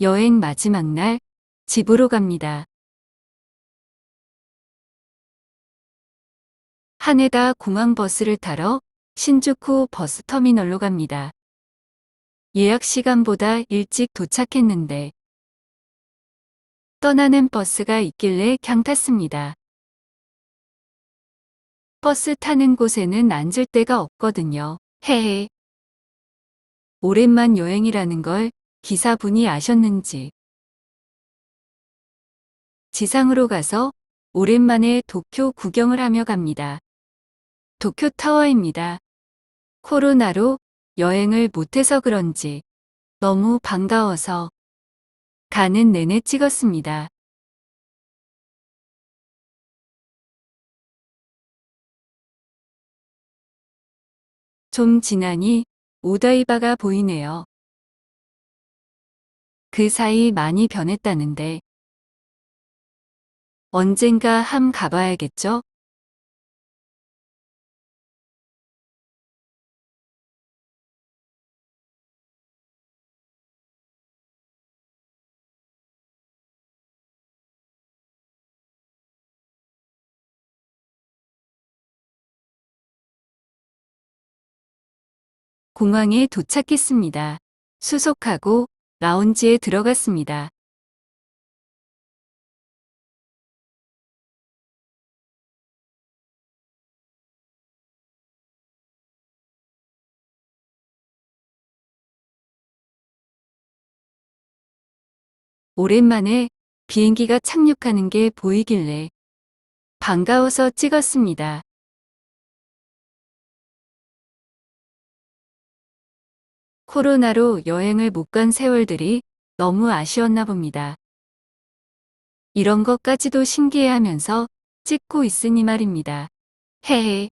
여행 마지막 날 집으로 갑니다. 하네다 공항 버스를 타러 신주쿠 버스터미널로 갑니다. 예약 시간보다 일찍 도착했는데 떠나는 버스가 있길래 경 탔습니다. 버스 타는 곳에는 앉을 데가 없거든요. 헤헤. 오랜만 여행이라는 걸 기사분이 아셨는지. 지상으로 가서 오랜만에 도쿄 구경을 하며 갑니다. 도쿄 타워입니다. 코로나로 여행을 못해서 그런지 너무 반가워서 가는 내내 찍었습니다. 좀 지나니 오다이바가 보이네요. 그 사이 많이 변했다는데 언젠가 함 가봐야겠죠? 공항에 도착했습니다. 수속하고 라운지에 들어갔습니다. 오랜만에 비행기가 착륙하는 게 보이길래 반가워서 찍었습니다. 코로나로 여행을 못 간 세월들이 너무 아쉬웠나 봅니다. 이런 것까지도 신기해하면서 찍고 있으니 말입니다. 헤헤.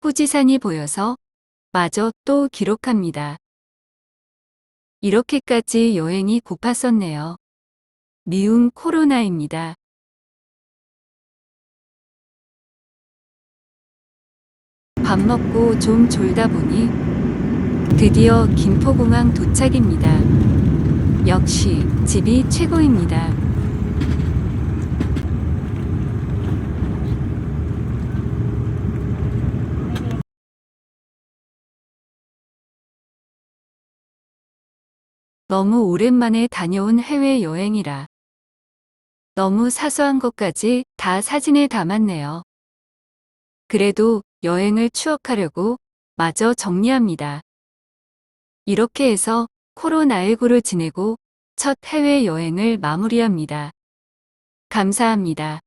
후지산이 보여서 마저 또 기록합니다. 이렇게까지 여행이 고팠었네요. 미운 코로나입니다. 밥 먹고 좀 졸다 보니 드디어 김포공항 도착입니다. 역시 집이 최고입니다. 너무 오랜만에 다녀온 해외여행이라 너무 사소한 것까지 다 사진에 담았네요. 그래도 여행을 추억하려고 마저 정리합니다. 이렇게 해서 코로나19를 지내고 첫 해외여행을 마무리합니다. 감사합니다.